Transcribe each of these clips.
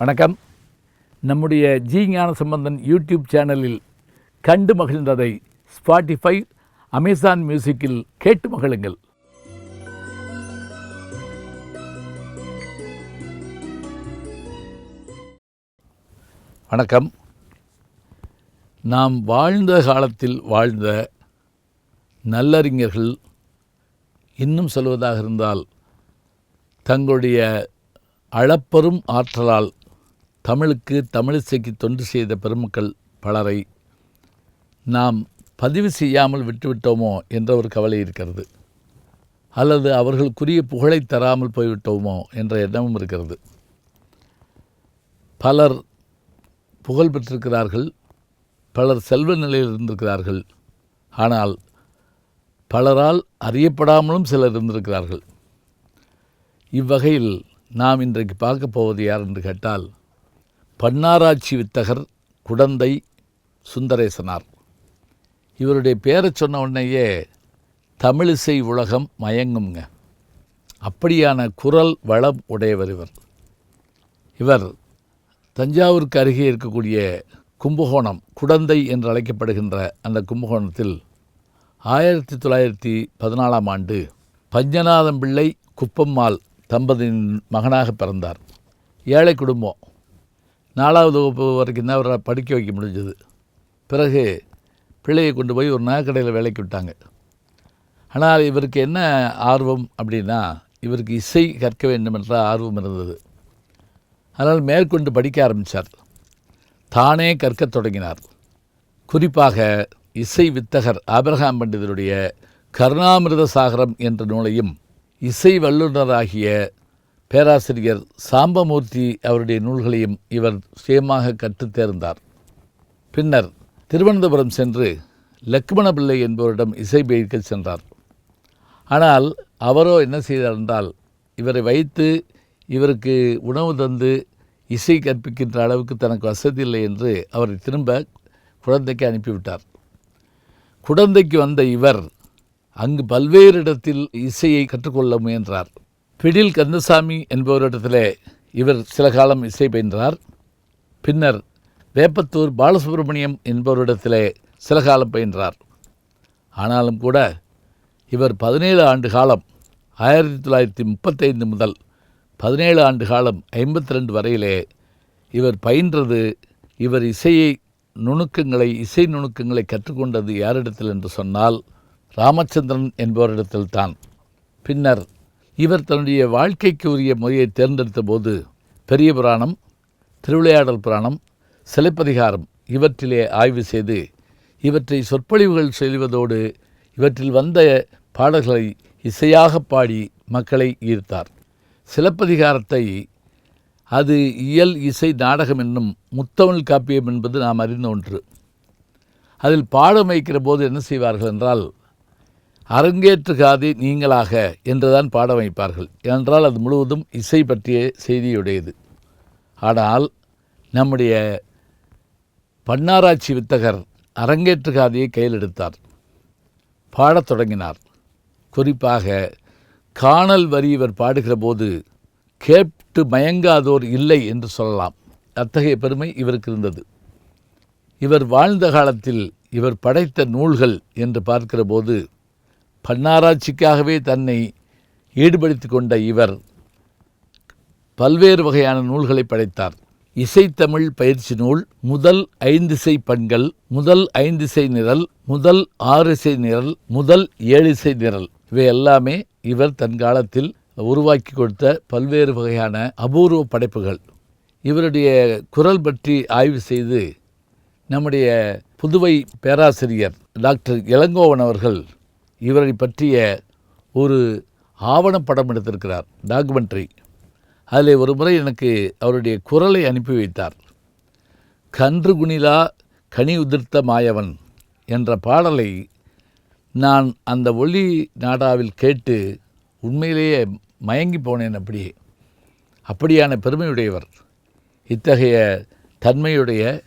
வணக்கம். நம்முடைய ஜி ஞான சம்பந்தன் யூடியூப் சேனலில் கண்டு மகிழ்ந்ததை ஸ்பாட்டிஃபை அமேசான் மியூசிக்கில் கேட்டு மகிழுங்கள். வணக்கம். நாம் வாழ்ந்த காலத்தில் வாழ்ந்த நல்லறிஞர்கள் இன்னும் சொல்வதாக இருந்தால் தங்களுடைய அளப்பெரும் ஆற்றலால் தமிழுக்கு தமிழிசைக்கு தொண்டு செய்த பெருமக்கள் பலரை நாம் பதிவு செய்யாமல் விட்டுவிட்டோமோ என்ற ஒரு கவலை இருக்கிறது. அல்லது அவர்களுக்குரிய புகழை தராமல் போய்விட்டோமோ என்ற எண்ணமும் இருக்கிறது. பலர் புகழ் பெற்றிருக்கிறார்கள் பலர் செல்வ நிலையில் இருந்திருக்கிறார்கள். ஆனால் பலரால் அறியப்படாமலும் சிலர் இருந்திருக்கிறார்கள். இவ்வகையில் நாம் இன்றைக்கு பார்க்க போவது யார் என்று கேட்டால் பன்னாராட்சி வித்தகர் குடந்தை சுந்தரேசனார். இவருடைய பேரை சொன்ன உடனேயே தமிழிசை உலகம் மயங்குங்க அப்படியான குரல் வளம் உடையவர் இவர். இவர் தஞ்சாவூருக்கு அருகே இருக்கக்கூடிய கும்பகோணம் குடந்தை என்று அழைக்கப்படுகின்ற அந்த கும்பகோணத்தில் ஆயிரத்தி தொள்ளாயிரத்தி பதினாலாம் ஆண்டு பஞ்சநாதம் பிள்ளை குப்பம்மாள் தம்பதியின் மகனாக பிறந்தார். ஏழை குடும்பம். நாலாவது வகுப்பு வரைக்கும் தான் அவரை படிக்க வைக்க முடிஞ்சது. பிறகு பிள்ளையை கொண்டு போய் ஒரு நகைக்கடையில் வேலைக்கு விட்டாங்க. ஆனால் இவருக்கு என்ன ஆர்வம் அப்படின்னா இவருக்கு இசை கற்க வேண்டும் என்ற ஆர்வம் இருந்தது. அதனால் மேற்கொண்டு படிக்க ஆரம்பித்தார் தானே கற்கத் தொடங்கினார். குறிப்பாக இசை வித்தகர் ஆபிரகாம் பண்டிதருடைய கருணாமிரத சாகரம் என்ற நூலையும் இசை வல்லுநராகிய பேராசிரியர் சாம்பமூர்த்தி அவருடைய நூல்களையும் இவர் சுயமாக கற்றுத் தேர்ந்தார். பின்னர் திருவனந்தபுரம் சென்று லக்மண பிள்ளை என்பவரிடம் இசை பயிர்க்க சென்றார். ஆனால் அவரோ என்ன செய்தார் என்றால் இவரை வைத்து இவருக்கு உணவு தந்து இசை கற்பிக்கின்ற அளவுக்கு தனக்கு வசதி இல்லை என்று அவரை திரும்ப குழந்தைக்கு அனுப்பிவிட்டார். குழந்தைக்கு வந்த இவர் அங்கு பல்வேறு இடத்தில் இசையை கற்றுக்கொள்ள முயன்றார். பிடில் கந்தசாமி என்பவரிடத்திலே இவர் சில காலம் இசை பயின்றார். பின்னர் வேப்பத்தூர் பாலசுப்ரமணியம் என்பவரிடத்திலே சில காலம் பயின்றார். ஆனாலும் கூட இவர் பதினேழு ஆண்டு காலம் ஆயிரத்தி தொள்ளாயிரத்தி முப்பத்தைந்து முதல் பதினேழு ஆண்டு காலம் ஐம்பத்தி ரெண்டு வரையிலே இவர் பயின்றது இவர் இசையை நுணுக்கங்களை இசை நுணுக்கங்களை கற்றுக்கொண்டது யாரிடத்தில் என்று சொன்னால் ராமச்சந்திரன் என்பவரிடத்தில்தான். பின்னர் இவர் தன்னுடைய வாழ்க்கைக்கு உரிய முறையை தேர்ந்தெடுத்த போது பெரிய புராணம் திருவிளையாடல் புராணம் சிலைப்பதிகாரம் இவற்றிலே ஆய்வு செய்து இவற்றை சொற்பொழிவுகள் செய்வதோடு இவற்றில் வந்த பாடல்களை இசையாக பாடி மக்களை ஈர்த்தார். சிலப்பதிகாரத்தை அது இயல் இசை நாடகம் என்னும் முத்தமிழ் காப்பியம் என்பது நாம் அறிந்த ஒன்று. அதில் பாடம் வைக்கிற போது என்ன செய்வார்கள் என்றால் அரங்கேற்றுகாதி நீங்களாக என்றுதான் பாட வைப்பார்கள். ஏனென்றால் அது முழுவதும் இசை பற்றிய செய்தியுடையது. ஆனால் நம்முடைய பன்னாராய்ச்சி வித்தகர் அரங்கேற்றுகாதியை கையில் எடுத்தார். பாடத் தொடங்கினார். குறிப்பாக காணல் வரி இவர் பாடுகிற போது கேட்டு மயங்காதோர் இல்லை என்று சொல்லலாம். அத்தகைய பெருமை இவருக்கு இருந்தது. இவர் வாழ்ந்த காலத்தில் இவர் படைத்த நூல்கள் என்று பார்க்கிற போது பன்னாராய்ச்சிக்காகவே தன்னை ஈடுபடுத்தி கொண்ட இவர் பல்வேறு வகையான நூல்களை படைத்தார். இசைத்தமிழ் பயிற்சி நூல் முதல் ஐந்திசை பண்கள் முதல் ஐந்திசை நிரல் முதல் ஆறிசை நிரல் முதல் ஏழிசை நிரல். இவை எல்லாமே இவர் தன் காலத்தில் உருவாக்கி கொடுத்த பல்வேறு வகையான அபூர்வ படைப்புகள். இவருடைய குரல் பற்றி ஆய்வு செய்து நம்முடைய புதுவை பேராசிரியர் டாக்டர் இளங்கோவன் அவர்கள் இவரை பற்றிய ஒரு ஆவணப்படம் எடுத்திருக்கிறார் டாக்குமெண்ட்ரி. அதில் ஒரு முறை எனக்கு அவருடைய குரலை அனுப்பி வைத்தார். கன்று குணிலா கனி உதிர்த்த மாயவன் என்ற பாடலை நான் அந்த ஒளி நாடாவில் கேட்டு உண்மையிலேயே மயங்கி போனேன் அப்படியே. அப்படியான பெருமையுடையவர். இத்தகைய தன்மையுடைய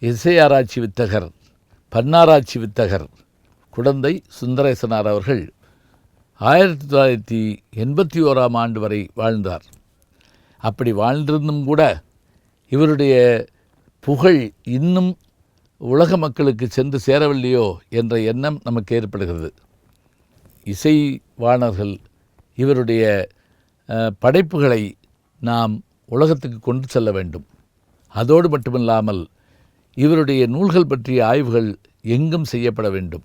இசையாராய்ச்சி வித்தகர் பன்னாராய்ச்சி வித்தகர் குடந்தை சுந்தரேசனார் அவர்கள் ஆயிரத்தி தொள்ளாயிரத்தி எண்பத்தி ஓராம் ஆண்டு வரை வாழ்ந்தார். அப்படி வாழ்ந்திருந்தும் கூட இவருடைய புகழ் இன்னும் உலக மக்களுக்கு சென்று சேரவில்லையோ என்ற எண்ணம் நமக்கு ஏற்படுகிறது. இசைவாணர்கள் இவருடைய படைப்புகளை நாம் உலகத்துக்கு கொண்டு செல்ல வேண்டும். அதோடு மட்டுமில்லாமல் இவருடைய நூல்கள் பற்றிய ஆய்வுகள் எங்கும் செய்யப்பட வேண்டும்.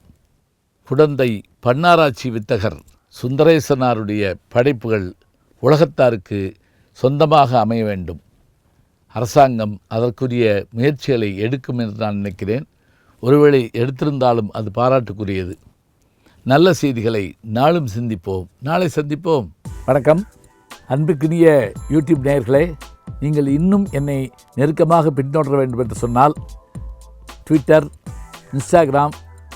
குடந்தை பன்னாராட்சி வித்தகர் சுந்தரேசனாருடைய படைப்புகள் உலகத்தாருக்கு சொந்தமாக அமைய வேண்டும். அரசாங்கம் அதற்குரிய முயற்சிகளை எடுக்கும் என்று நான் நினைக்கிறேன். ஒருவேளை எடுத்திருந்தாலும் அது பாராட்டுக்குரியது. நல்ல செய்திகளை நாளும் சிந்திப்போம். நாளை சந்திப்போம். வணக்கம். அன்புக்குரிய யூடியூப் நேயர்களே நீங்கள் இன்னும் என்னை நெருக்கமாக பின்தொடர வேண்டும் என்று சொன்னால் ட்விட்டர் இன்ஸ்டாகிராம்